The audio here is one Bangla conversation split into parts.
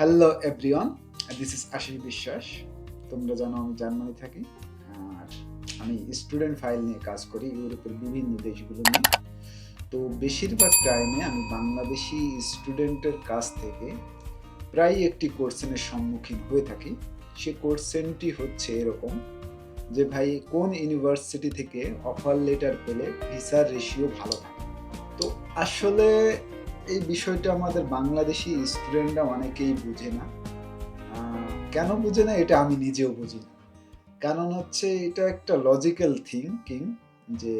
Hello everyone this is Ashis Biswas তোমরা জানো আমি জার্মানি থাকি। আর আমি স্টুডেন্ট ফাইল নিয়ে কাজ করি ইউরোপের বিভিন্ন দেশগুলো নিয়ে। তো বেশিরভাগ টাইমে আমি বাংলাদেশি স্টুডেন্টের কাছ থেকে প্রায় একটি কোর্সেনের সম্মুখীন হয়ে থাকি। সে কোর্সেনটি হচ্ছে এরকম যে, ভাই, কোন ইউনিভার্সিটি থেকে অফার লেটার পেলে ভিসার রেশিও ভালো থাকে? তো আসলে এই বিষয়টা আমাদের বাংলাদেশি স্টুডেন্টরা অনেকেই বুঝে না। কেন বুঝে না এটা আমি নিজেও বুঝি না। কারণ হচ্ছে এটা একটা লজিক্যাল থিঙ্কিং যে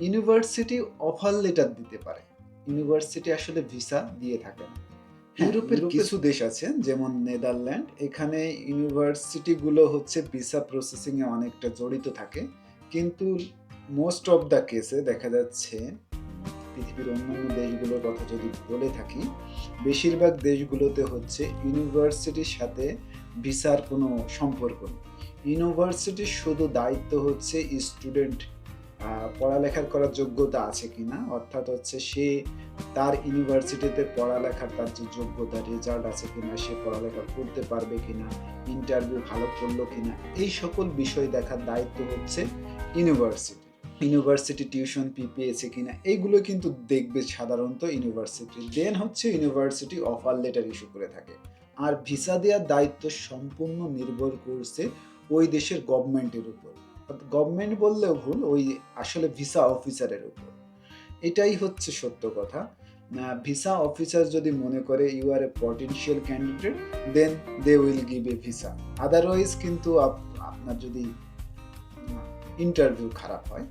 ইউনিভার্সিটি অফার লেটার দিতে পারে। ইউনিভার্সিটি আসলে ভিসা দিয়ে থাকে না। ইউরোপের কিছু দেশ আছে যেমন নেদারল্যান্ড এখানে ইউনিভার্সিটিগুলো হচ্ছে ভিসা প্রসেসিংয়ে অনেকটা জড়িত থাকে। কিন্তু মোস্ট অফ দ্য কেসে দেখা যাচ্ছে পৃথিবীর অন্যান্য দেশগুলোর কথা যদি বলে থাকি, বেশিরভাগ দেশগুলোতে হচ্ছে ইউনিভার্সিটির সাথে ভিসার কোনো সম্পর্ক নেই। ইউনিভার্সিটির শুধু দায়িত্ব হচ্ছে স্টুডেন্ট পড়ালেখার করার যোগ্যতা আছে কিনা, অর্থাৎ হচ্ছে সে তার ইউনিভার্সিটিতে পড়ালেখার তার যে যোগ্যতা, রেজাল্ট আছে কিনা, সে পড়ালেখা করতে পারবে কিনা, ইন্টারভিউ ভালো করল কিনা, এই সকল বিষয় দেখার দায়িত্ব হচ্ছে ইউনিভার্সিটি। ইউনিভার্সিটি টিউশন পি পেয়েছে কিনা এইগুলো কিন্তু দেখবে সাধারণত ইউনিভার্সিটি। দেন হচ্ছে ইউনিভার্সিটি অফার লেটার ইস্যু করে থাকে। আর ভিসা দেওয়ার দায়িত্ব সম্পূর্ণ নির্ভর করছে ওই দেশের গভর্নমেন্টের উপর। গভর্নমেন্ট বললেও ভুল, ওই আসলে ভিসা অফিসারের উপর। এটাই হচ্ছে সত্য কথা। ভিসা অফিসার যদি মনে করে you are a potential candidate then they will give a visa otherwise কিন্তু আপ- আপনার যদি ইন্টারভিউ খারাপ হয়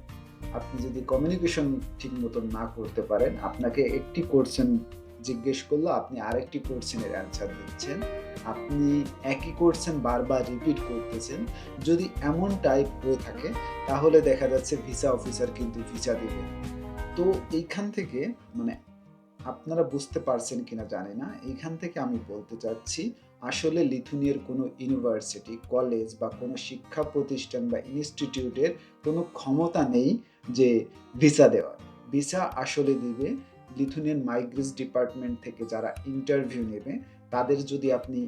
আপনি যদি কমিউনিকেশন ঠিক মতো না করতে পারেন, আপনাকে একটি কোশ্চেন জিজ্ঞেস করল, আপনি আরেকটি কোশ্চেনের অ্যান্সার দিচ্ছেন। আপনি একই কোশ্চেন বারবার রিপিট করতেছেন। যদি এমন টাইপ হয়ে থাকে, তাহলে দেখা যাচ্ছে ভিসা অফিসার কিন্তু ভিসা দিবে। তো এইখান থেকে মানে আপনারা বুঝতে পারছেন কিনা জানি না। এইখান থেকে আমি বলতে চাচ্ছি আসলে লিথুনিয়ার কোনো ইউনিভার্সিটি, কলেজ বা কোনো শিক্ষা প্রতিষ্ঠান বা ইনস্টিটিউটের কোনো ক্ষমতা নেই যে ভিসা দেওয়ার। ভিসা আসলে দিবে লিথুনিয়ান মাইগ্রেস ডিপার্টমেন্ট থেকে যারা ইন্টারভিউ নেবে, তাদের যদি আপনি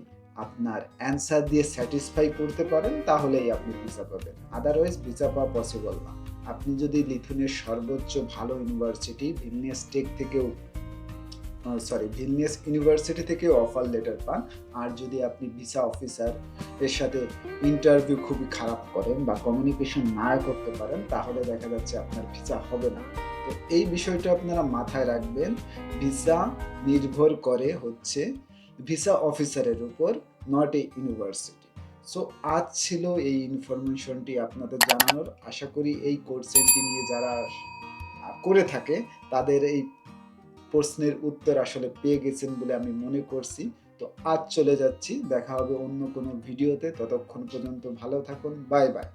আপনার অ্যান্সার দিয়ে স্যাটিসফাই করতে পারেন, তাহলেই আপনি ভিসা পাবেন। আদারওয়াইজ ভিসা পাওয়া পসিবল না। আপনি যদি লিথুনের সর্বোচ্চ ভালো ইউনিভার্সিটি, ভিলনিয়াস টেক থেকেও সরি ভিলনিয়াস ইউনিভার্সিটি থেকেও অফার লেটার পান। আর যদি আপনি ভিসা অফিসার এর সাথে ইন্টারভিউ খুবই খারাপ করেন বা কমিউনিকেশন না করতে পারেন, তাহলে দেখা যাচ্ছে আপনার ভিসা হবে না। তো এই বিষয়টা আপনারা মাথায় রাখবেন। ভিসা নির্ভর করে হচ্ছে ভিসা অফিসারের উপর নট এ ইউনিভার্সিটি সো আজ ছিল এই ইনফরমেশনটি আপনাদের জানানোর। আশা করি এই কোর্সেনটি নিয়ে যারা করে থাকে, তাদের এই প্রশ্নের উত্তর আসলে পেয়ে গেছেন বলে আমি মনে করছি। তো আজ চলে যাচ্ছি, দেখা হবে অন্য কোনো ভিডিওতে। ততক্ষণ পর্যন্ত ভালো থাকুন। Bye bye.